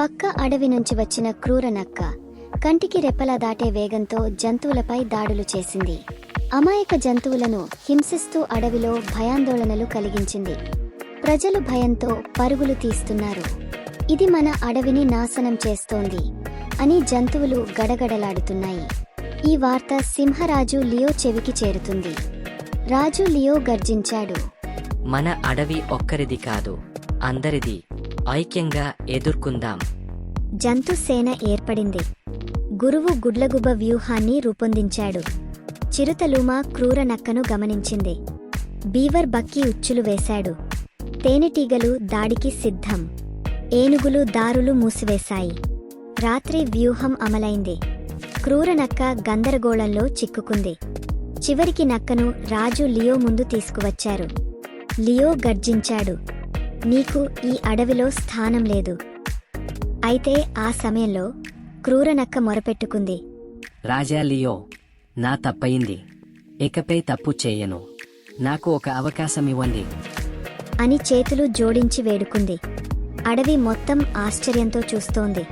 పక్క అడవి నుంచి వచ్చిన క్రూర నక్క కంటికి రెప్పలా దాటే వేగంతో జంతువులపై దాడులు చేసింది. అమాయక జంతువులను హింసిస్తూ అడవిలో భయాందోళనలు కలిగించింది. ప్రజలు భయంతో పరుగులు తీస్తున్నారు. ఇది మన అడవిని నాశనం చేస్తోంది అని జంతువులు గడగడలాడుతున్నాయి. ఈ వార్త సింహరాజు లియో చెవికి చేరుతుంది. రాజు లియో గర్జించాడు. మన అడవి ఒక్కరిది కాదు అందరిది ఐక్యంగా ఎదుర్కొందాం. జంతు సేన ఏర్పడింది. గురువు గుడ్లగుబ వ్యూహాన్ని రూపొందించాడు. చిరుతలుమ క్రూర నక్కను గమనించింది. బీవర్ బక్కి ఉచ్చులు వేశాడు. తేనెటీగలు దాడికి సిద్ధం. ఏనుగులు దారులు మూసివేశాయి. రాత్రి వ్యూహం అమలైంది. క్రూర నక్క గందరగోళంలో చిక్కుకుంది. చివరికి నక్కను రాజు లియో ముందు తీసుకువచ్చారు. లియో గర్జించాడు. నీకు ఈ అడవిలో స్థానం లేదు. అయితే ఆ సమయంలో క్రూరనక్క మొరపెట్టుకుంది. రాజా లియో నా తప్పయింది. ఇకపై తప్పు చేయను. నాకు ఒక అవకాశం ఇవ్వండి. అని చేతులు జోడించి వేడుకుంది. అడవి మొత్తం ఆశ్చర్యంతో చూస్తోంది.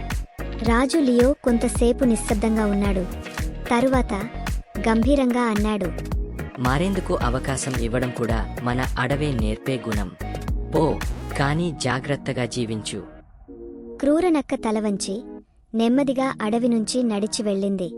రాజు లియో కొంతసేపు నిశ్శబ్దంగా ఉన్నాడు. తరువాత గంభీరంగా అన్నాడు. మారేందుకు అవకాశం ఇవ్వడం కూడా మన అడవే నేర్పే గుణం. పో కానీ జాగ్రత్తగా జీవించు. క్రూరనక్క తల వంచి నెమ్మదిగా అడవి నుంచి నడిచి వెళ్ళింది.